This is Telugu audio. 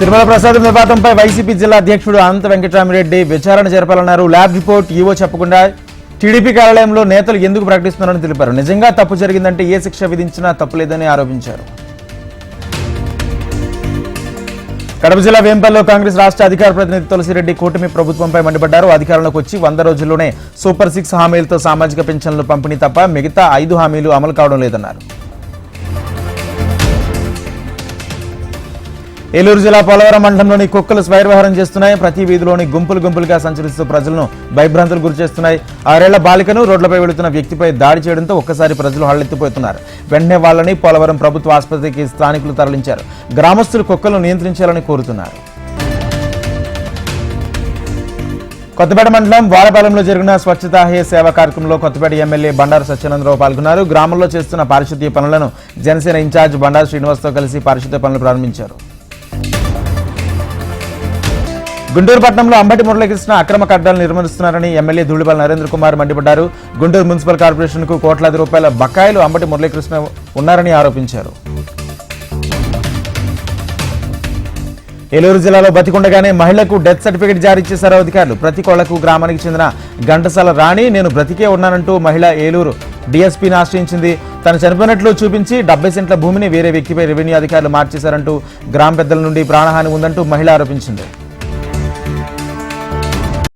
తిరుమల ప్రసాదం వివాదంపై వైసీపీ జిల్లా అధ్యక్షుడు అనంత వెంకటరామిరెడ్డి విచారణ జరపాలన్నారు. ల్యాబ్ రిపోర్ట్ ఈవో చెప్పకుండా టీడీపీ కార్యాలయంలో నేతలు ఎందుకు ప్రకటిస్తున్నారని తెలిపారు. నిజంగా తప్పు జరిగిందంటే ఏ శిక్ష విధించినా తప్పులేదని ఆరోపించారు. కడప జిల్లా వేంపల్లో కాంగ్రెస్ రాష్ట్ర అధికార ప్రతినిధి తులసిరెడ్డి కూటమి ప్రభుత్వంపై మండిపడ్డారు. అధికారంలోకి వచ్చి వంద రోజుల్లోనే సూపర్ సిక్స్ హామీలతో సామాజిక పెన్షన్లు పంపిణీ తప్ప మిగతా ఐదు హామీలు అమలు కావడం లేదన్నారు. ఏలూరు జిల్లా పోలవరం మండలంలోని కుక్కలు స్వైర్వహారం చేస్తున్నాయి. ప్రతి వీధిలోని గుంపులు గుంపులుగా సంచరిస్తూ ప్రజలను భయభ్రాంతులు గురి చేస్తున్నాయి. ఆరేళ్ళ బాలికను రోడ్లపై వెళుతున్న వ్యక్తిపై దాడి చేయడంతో ఒక్కసారి ప్రజలు హళ్ళెత్తిపోతున్నారు. వెంటనే వాళ్ళని పోలవరం ప్రభుత్వ ఆసుపత్రికి స్థానికులు తరలించారు. గ్రామస్తులు కుక్కలను నియంత్రించాలని కోరుతున్నారు. కొత్తపేట మండలం వాడపాలెంలో జరిగిన స్వచ్ఛతా హే సేవ కార్యక్రమంలో కొత్తపేట ఎమ్మెల్యే బండారు సత్యానందరావు పాల్గొన్నారు. గ్రామంలో చేస్తున్న పారిశుద్ధ్య పనులను జనసేన ఇన్ఛార్జ్ బండారు శ్రీనివాస్తో కలిసి పారిశుద్ధ్య పనులు ప్రారంభించారు. గుంటూరు పట్టణంలో అంబటి మురళీకృష్ణ అక్రమ కడ్డాలు నిర్వహిస్తున్నారని ఎమ్మెల్యే ధూళిపాల నరేంద్ర కుమార్ మండిపడ్డారు. గుంటూరు మున్సిపల్ కార్పొరేషన్కు కోట్లాది రూపాయల బకాయిలు అంబటి మురళీకృష్ణ ఉన్నారని ఆరోపించారు. ఏలూరు జిల్లాలో బతికుండగానే మహిళకు డెత్ సర్టిఫికేట్ జారీ చేశారు అధికారులు. ప్రతి కోళ్ళకు గ్రామానికి చెందిన ఘంటసాల రాణి నేను బ్రతికే ఉన్నానంటూ మహిళ ఏలూరు డీఎస్పీని ఆశ్రయించింది. తను చనిపోయినట్లు చూపించి డెబ్బై సెంట్ల భూమిని వేరే వ్యక్తిపై రెవెన్యూ అధికారులు మార్చేశారంటూ గ్రామ పెద్దల నుండి ప్రాణహాని ఉందంటూ మహిళ ఆరోపించింది.